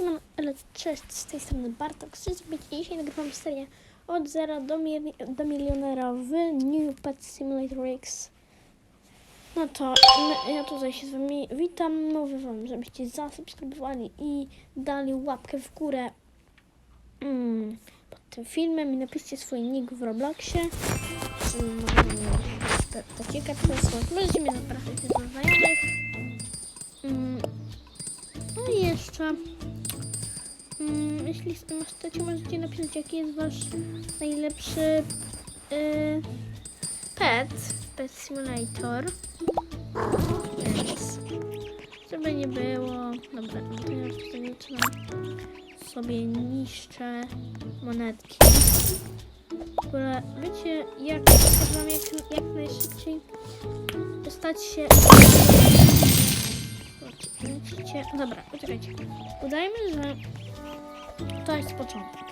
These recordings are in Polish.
Siemano, ale cześć, z tej strony Bartok. Chcę być dzisiaj nagrywam serię od zera do, mili- do milionera w New Pet Simulator X. No to ja tutaj się z wami witam. Mówię wam, żebyście zasubskrybowali i dali łapkę w górę mm, pod tym filmem i napiszcie swój nick w Robloxie. To ciekawe, możecie mnie zapraszać do znajomych. Mm, no i jeszcze, mm, jeśli chcecie, możecie napisać, jaki jest wasz najlepszy y, pet, pet simulator. Więc, żeby nie było, dobra, to ja tutaj sobie niszczę monetki. W ogóle, wiecie, jak wam jak, jak najszybciej stać się. Dobra, poczekajcie. Udajmy, że to jest początek.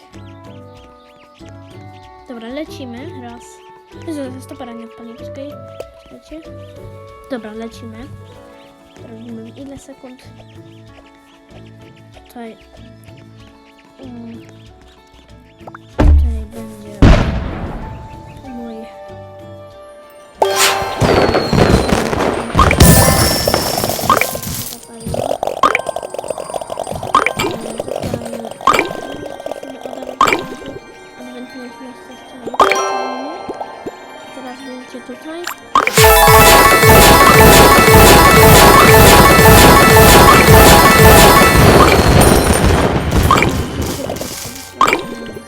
Dobra, lecimy. Raz. Jezu, stopera nie odpadnie, poczekaj. Czekajcie. Dobra, lecimy. Robimy ile sekund? Tutaj. Tutaj.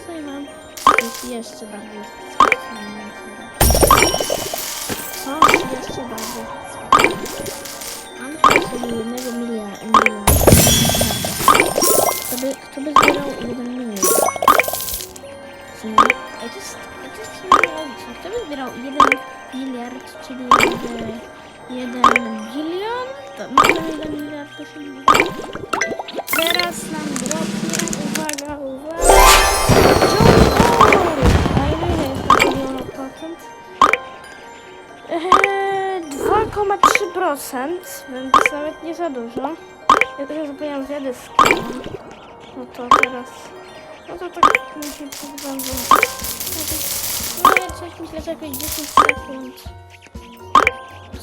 Co ja mam? Jeszcze bardziej. Co? Jeszcze bardziej Mam sobie jednego miliona. Kto by, kto by zbierał jeden milion? Ej, to jest, to jest nielogiczne. Kto by zbierał jeden miliard, czyli jakby jeden bilion? To może jeden miliard to się nie Teraz nam dropnie, uwaga, uwaga. A ile jest to miliona procent? Eee, 2,3%, więc nawet nie za dużo. Ja zapomniałam zjadę z kimą. No to teraz... No to tak musi być będzie... No coś myślę, że jakieś 10 sekund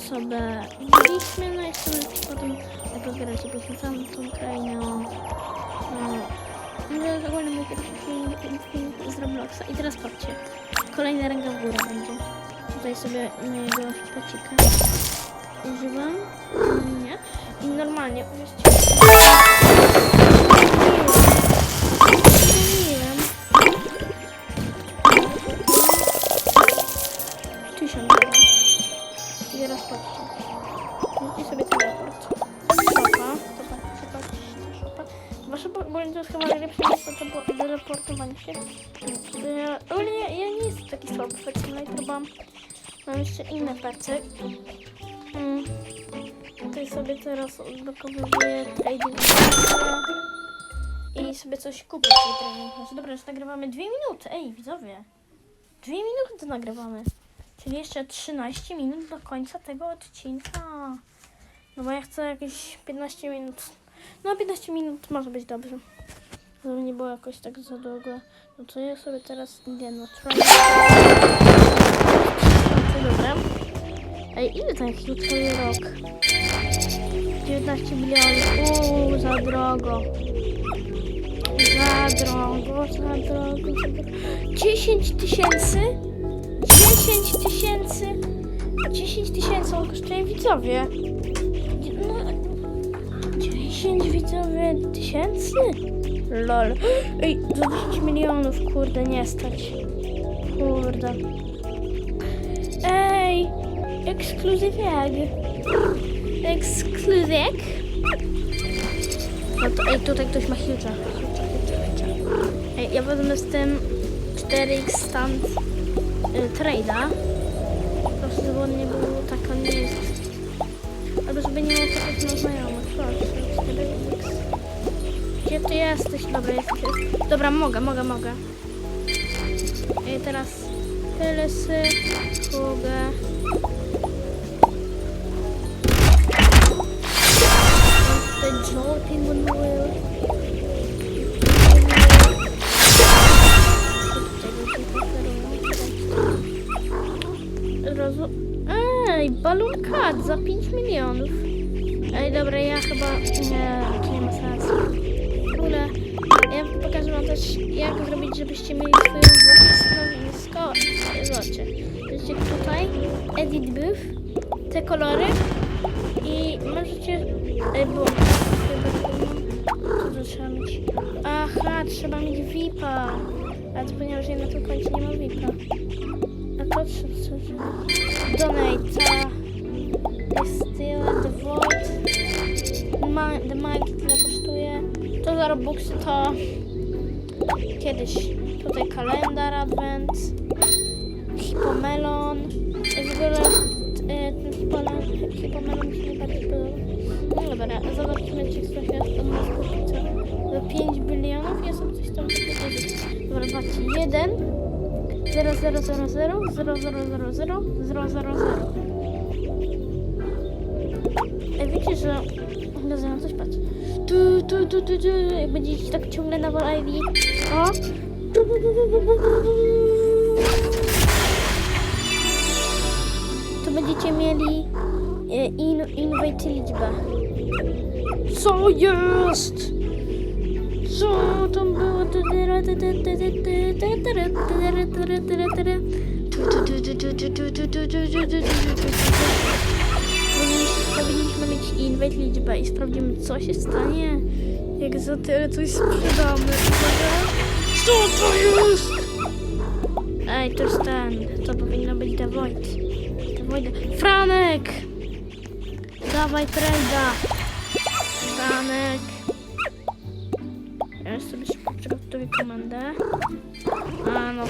sobie widzieliśmy, no i chcemy potem jak rozbieracie poświęcamy tą krainę. No, no to ogólnie mój pierwszy film, film z Robloxa. I teraz patrzcie, kolejna ręka w górę będzie. Tutaj sobie mojego pecika używam. Nie. I normalnie, wiecie, odblokowuję trading i sobie coś kupię w tej trading. Znaczy, dobra, już nagrywamy dwie minuty. Ej, widzowie. Dwie minuty nagrywamy. Czyli jeszcze 13 minut do końca tego odcinka. No bo ja chcę jakieś 15 minut. No 15 minut może być dobrze. Żeby nie było jakoś tak za długo. No to ja sobie teraz idę na training. Dobra. Ej, ile ten cały rok? 19 milionów. Uuu, za drogo. Za drogo, za drogo, za drogo. 10 tysięcy? 10 tysięcy? 10 tysięcy on kosztuje widzowie. No, 10 widzowie tysięcy? Lol. Ej, za 10 milionów, kurde, nie stać. Kurde. Ej, ekskluzywek. Ekskluzywek? No ej, tutaj ktoś ma huge'a. Ej, ja wezmę z tym 4x stand y, trade'a. Po prostu, żeby on nie był tak, on nie jest. Albo żeby nie było tak na znajomych. Proszę, 4x. Gdzie ty jesteś? Dobra, jesteś. Dobra, mogę, mogę, mogę. I teraz telesy, kugę. control penguin wheel. Rozu... Ej, balon cut za 5 milionów. Ej, dobra, ja chyba... Nie, to nie ma sensu. W ogóle, ja pokażę wam też, jak zrobić, żebyście mieli swoje stanowisko. Zobaczcie. Widzicie tutaj, edit buff, te kolory i możecie... Ej, bo to trzeba mieć? Aha, trzeba mieć VIPa. Ale zapomniałam, że ja na tym końcu nie mam VIPa. A to trzeba... Co, donate. The void. Ma, the mic tyle kosztuje. To za Robuxy to kiedyś. Tutaj kalendar advent. Hipomelon. W ogóle e, ten hipomelon, hipomelon mi się najbardziej podoba. No dobra, zobaczymy czy coś jest od nas kupić. Za 5 bilionów ja sobie coś tam powiedzieć. Dobra, patrzcie. 1 0 0 0 0 0 0 0 0 0 0 0 Ej, wiecie, że... Zaraz coś patrz. Tu, tu, tu, tu, tu. Jak będziecie tak ciągle na live. O! To będziecie mieli e, in, inwejty liczbę. Co jest? Co tam było? Powinniśmy- mieć invite liczbę i sprawdzimy co się stanie, jak za tyle coś sprzedamy. Co to jest? Ej, to jest ten. To powinno być The Void. The Void. Franek! Dawaj trenda. Franek. Przygotuję komendę. A no.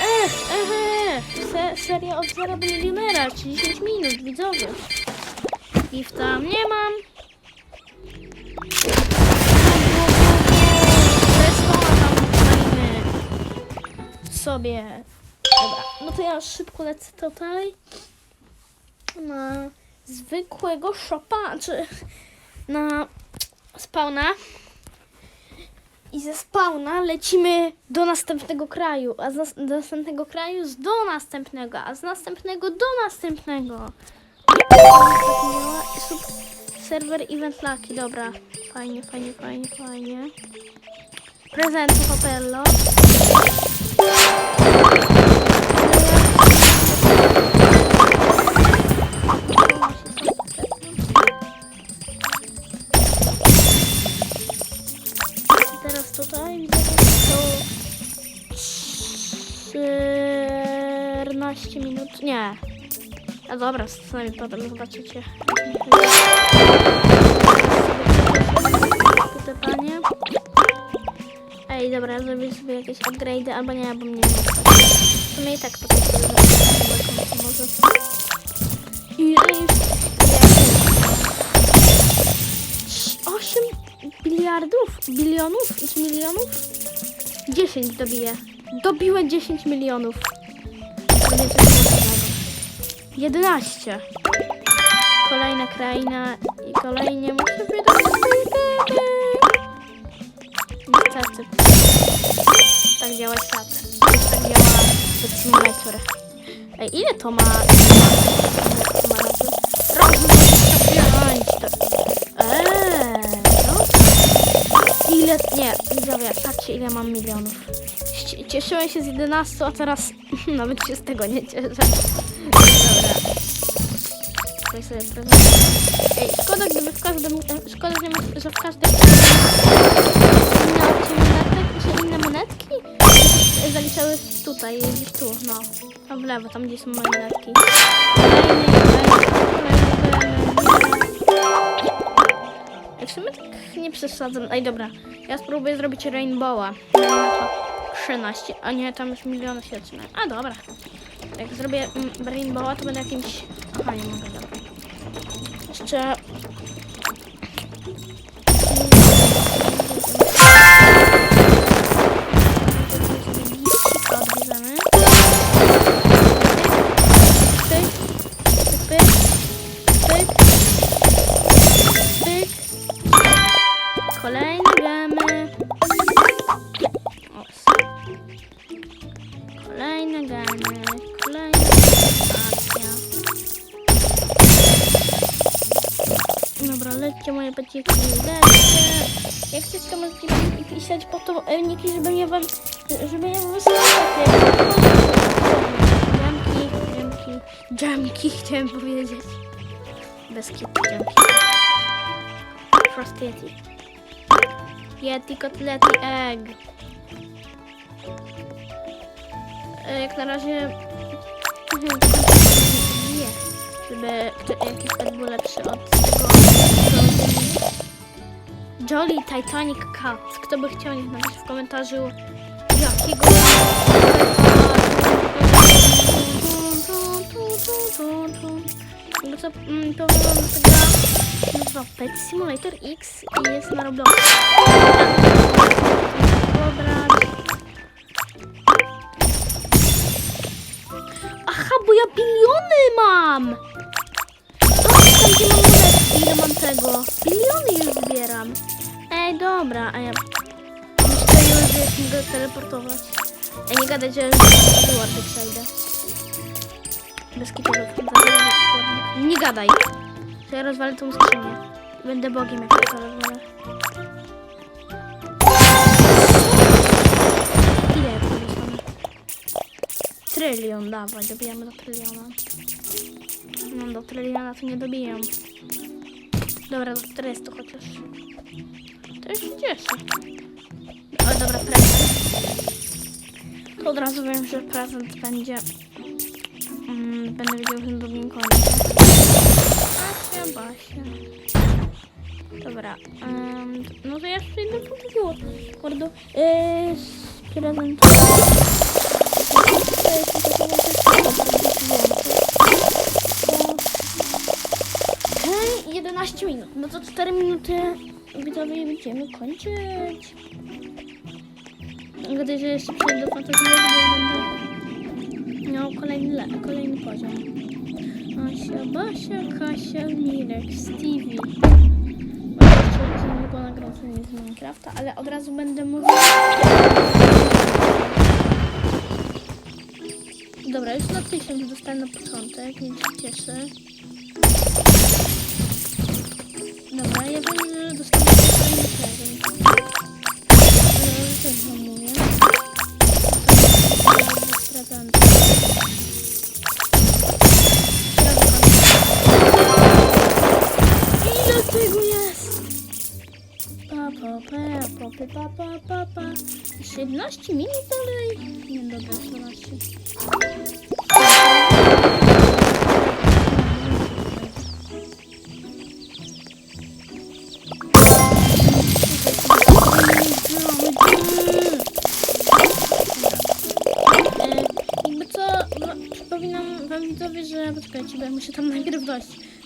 Ech, ech, ech. Se, seria od zera czyli 10 minut, widzowie. I w tam nie mam. Sobie. Dobra, no to ja szybko lecę tutaj na zwykłego shopa, czy na spawna. I ze spawna lecimy do następnego kraju, a z nas do następnego kraju z do następnego, a z następnego do następnego. Sub serwer event lucky, dobra. Fajnie, fajnie, fajnie, fajnie. Prezentu Hopello. 14 minut. Nie. A dobra, sami potem zobaczycie. Panie. Ej, dobra, zrobię sobie jakieś upgrade, albo nie, bo mnie. W sumie i tak potem może. Ile już? 8 biliardów, bilionów czy milionów? 10 dobiję. Dobiłem 10 milionów. To będzie coś ważnego. 11. Kolejna kraina i kolejnie muszę wydać Niestety. Tak działa świat. Tak działa Simulator. Ej, ile to ma? Co ma razy? Razy 25. To... Eee, no. Ile... Nie, widzowie, patrzcie ile mam milionów. Cieszyłem się z 11, a teraz nawet się z tego nie cieszę. Dobra. Tutaj sobie prezent. Ej, szkoda gdyby w każdym... Szkoda, że- w każdym... Że inne monetki zaliczały tutaj, gdzieś tu, no. Tam w lewo, tam gdzie są monetki. Kolejny, kolejny, kolejny, kolejny. Ej, W sumie tak nie przesadzam. Ej, dobra. Ja spróbuję zrobić Rainbowa. Dajmy na to 13, a nie, tam już miliony się zaczynają. A, dobra. Jak zrobię mm, Rainbowa, to będę jakimś... Aha, nie mogę, dobra. Jeszcze... Subskrybujcie moje pocieki, lecie. Jak chcecie, to możecie pi- pisać po to e, niki, żeby nie wam, żeby nie wysyłać Jamki, jamki, jamki chciałem powiedzieć. Bez kitu, jamki. Frost Yeti. Yeti, kotlety, egg. E, Jak na razie... Żeby jakiś pet był lepszy od tego. Jolly Titanic Cat. Kto by chciał, niech napisze w komentarzu jakiego... Bo co, mm, powiem wam, że ta gra nazywa Pet Simulator X i jest na Robloxie. Pobrać. Aha, bo ja biliony mam! Gdzie mam monetki, mam tego. Biliony już zbieram. Ej, dobra, a ja... Myślę że już mogę teleportować. Ej, nie gadać, że już Wordy przejdę. Bez kitowego. Nie gadaj. To ja rozwalę tą skrzynię. Będę bogiem, jak to rozwalę. Trylion, dawaj, dobijamy do tryliona. No do tryliona to nie dobijam. Dobra, do 400 chociaż. To już się cieszę. O, dobra, prezent. To od razu wiem, że prezent będzie... Mm, będę wiedział, że do mnie końca. Basia, Basia. Dobra, em, no to ja jeszcze idę po takiego mordo. Yy, z 14 minut. No to 4 minuty widzowie będziemy kończyć. Gdy że jeszcze przejdę do fantazji, będę miał kolejny, kolejny poziom. Asia, Basia, Kasia, Mirek, Stevie. Bo nagrodzenie z Minecrafta, ale od razu będę mówił. Dobra, już na 1000 dostanę na początek, więc się cieszę ale ja wiem, że dostanę kolejny prezent. Ale też zamówię. Prezenty. Ile tego jest? Pa, pa, pa, pa, pa, pa, pa, pa. 17 minut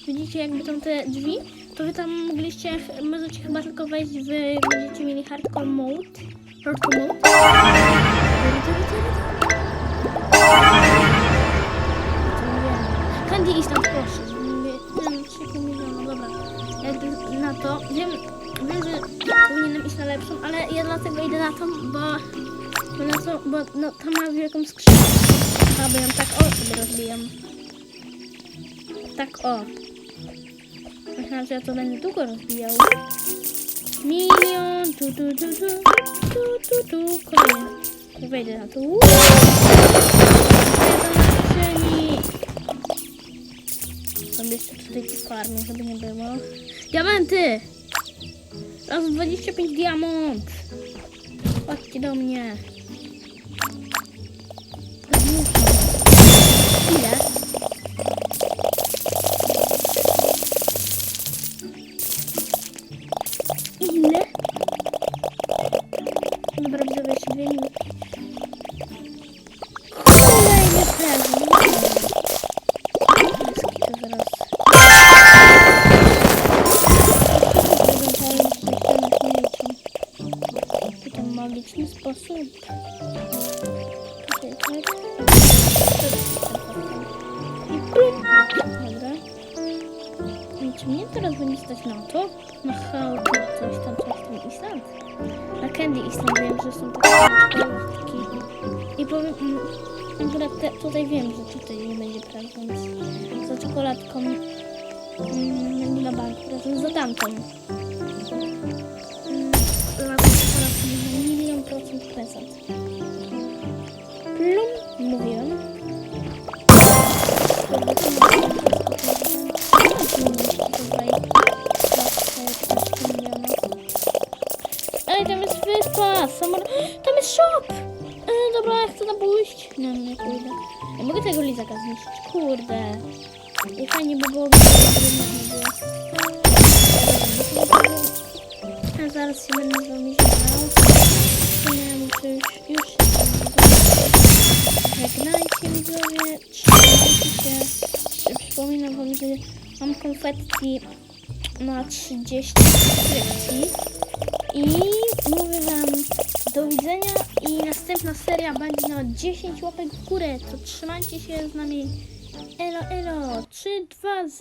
Widzicie jakby tam te drzwi? To wy tam mogliście, możecie chyba tylko wejść w, będziecie mieli hardcore mode. Hardcore mode. Candy tam proszę. Mówię, Wiem, 3,5 miliona, dobra. Jak na to, wiem, wiem, że powinienem iść na lepszą, ale ja dlatego idę na tą, bo, bo, na to, bo no, tam ma wielką skrzynię. A, bo ją tak o sobie rozbijam. Tak o. Myślałam, że ja to będę długo rozbijał. Milion, tu, tu, tu, tu, tu, tu, tu, kolejny. Wejdę na skrzyni. Są jeszcze tutaj farmy, żeby nie było. Diamenty! Raz 25 diamont! Chodźcie do mnie. Akurat te, tutaj wiem, że tutaj nie będzie prezent. Za czekoladką mm, dla banku razem z Adamką. Mm, razem z Adamką na milion procent prezent. Plum, mówiłem. Ej, tam jest wyspa! Samor... Tam jest shop! Dobra, ja chcę tam pójść. No, nie pójdę. Ja mogę tego lizaka zniszczyć, kurde. I fajnie by było, gdyby można było. A zaraz się będę z wami żegnał. Nie muszę już, już. Żegnajcie widzowie, trzymajcie się. Przypominam wam, że mam konfetti na 30 subskrypcji. I mówię wam do widzenia i następna seria będzie na 10 łapek w górę. To trzymajcie się z nami. Elo, elo, 3, 2, 0.